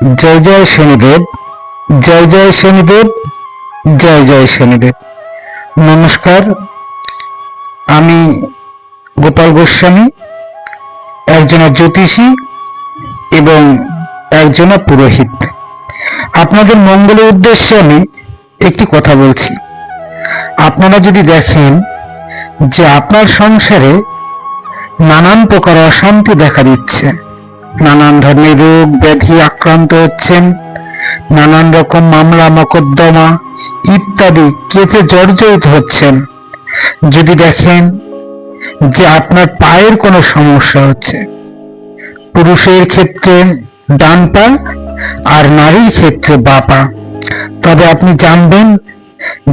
জয় জয় শনিদেব, জয় জয় শনিদেব, জয় জয় শনিদেব। নমস্কার, আমি গোপাল গোস্বামী, একজনা জ্যোতিষী এবং একজনা পুরোহিত। আপনাদের মঙ্গলের উদ্দেশ্যে আমি একটি কথা বলছি। আপনারা যদি দেখেন যে আপনার সংসারে নানান প্রকার অশান্তি দেখা দিচ্ছে নানান ধরনের রোগ ব্যাধি আক্রান্ত হচ্ছেন, নানান রকম মামলা, মকদ্দমা ইত্যাদি কেচে জর্জরিত হচ্ছেন। যদি দেখেন যে আপনার পায়ের কোনো সমস্যা হচ্ছে, পুরুষের ক্ষেত্রে ডান পা আর নারীর ক্ষেত্রে বা পা তবে আপনি জানবেন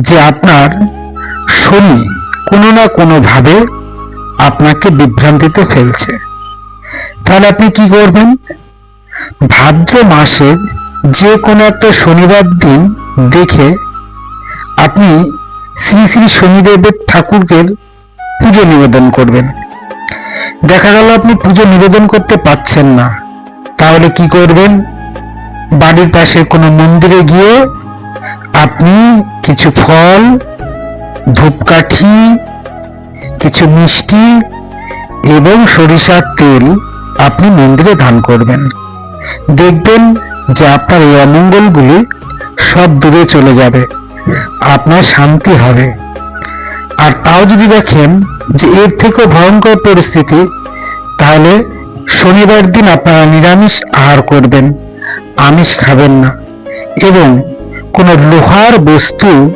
যে আপনার শনি কোনো না কোনো ভাবে আপনাকে বিভ্রান্তিতে ফেলছে। তাহলে আপনি কি করবেন? ভাদ্র মাসের যে কোনো একটা শনিবার দিন দেখে আপনি শ্রী শ্রী শনিদেবের ঠাকুরকে পুজো নিবেদন করবেন। দেখা গেল আপনি পুজো নিবেদন করতে পারছেন না। তাহলে কি করবেন? বাড়ির পাশে কোনো মন্দিরে গিয়ে আপনি কিছু ফল, ধূপকাঠি, কিছু মিষ্টি এবং সরিষার তেল আপনি মন্দিরে দান করবেন। দেখবেন যে আপনার এই অমঙ্গলগুলি সব দূরে চলে যাবে। আপনার শান্তি হবে। আর তাও যদি দেখেন যে এর থেকেও ভয়ঙ্কর পরিস্থিতি, তাহলে শনিবার দিন আপনারা নিরামিষ আহার করবেন, আমিষ খাবেন না। এবং কোনো লোহার বস্তু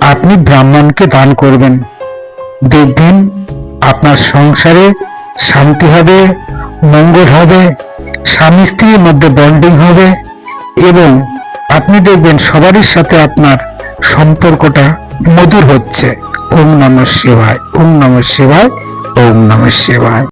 আপনি ব্রাহ্মণকে দান করবেন। দেখবেন আপনার সংসারে শান্তি হবে মঙ্গল হবে, স্বামী স্ত্রীর মধ্যে বন্ডিং হবে এবং আপনি দেখবেন সবারই সাথে আপনার সম্পর্কটা মধুর হচ্ছে। ওম নমঃ শিবায়, ওম নমঃ শিবায়, ওম নমঃ শিবায়।